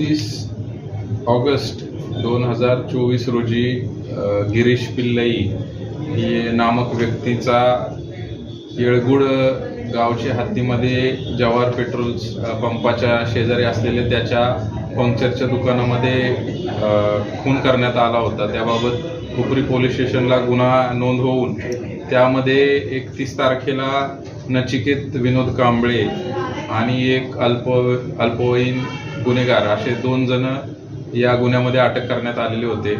August दोन हजार चोवीस रोजी गिरीश पिल्लई ही नामक व्यक्तीचा येळगुड गावच्या हद्दीमध्ये जवाहर पेट्रोल पंपाच्या शेजारी असलेले त्याच्या पंक्चरच्या दुकानामध्ये खून करण्यात आला होता. त्याबाबत हुपरी पोलीस स्टेशनला गुन्हा नोंद होऊन त्यामध्ये एकतीस तारखेला नचिकेत विनोद कांबळे आणि एक अल्प अल्पवयीन गुन्हेगार. असे दोन जण या गुन्ह्यामध्ये अटक करण्यात आलेले होते.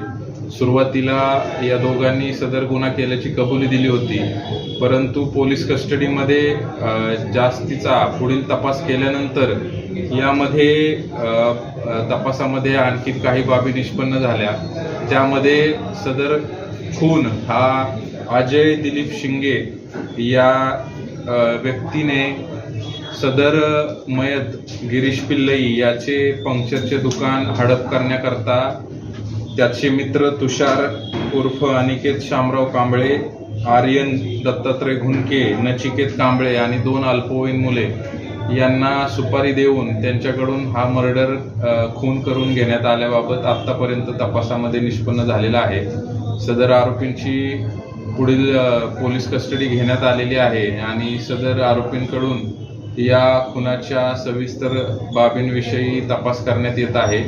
सुरुवातीला या दोघांनी सदर गुन्हा केल्याची कबुली दिली होती. परंतु पोलीस कस्टडीमध्ये जास्तीचा पुढील तपास केल्यानंतर यामध्ये तपासामध्ये आणखी काही बाबी निष्पन्न झाल्या. त्यामध्ये सदर खून हा अजय दिलीप शिंगे या व्यक्तीने सदर मयत गिरीश पिल्लई याचे पंक्चरचे दुकान हडप करण्याकरता त्याचे मित्र तुषार उर्फ अनिकेत शामराव कांबळे आर्यन दत्तात्रय घुणके नचिकेत कांबळे आणि दोन अल्पवयीन मुले यांना सुपारी देऊन त्यांच्याकडून हा मर्डर खून करून घेण्यात आल्याबाबत आत्तापर्यंत तपासामध्ये निष्पन्न झालेला आहे. सदर आरोपींची पुढील पोलीस कस्टडी घेण्यात आलेली आहे आणि सदर आरोपींकडून या खुनाच्या सविस्तर बाबींविषयी तपास करण्यात येत आहे.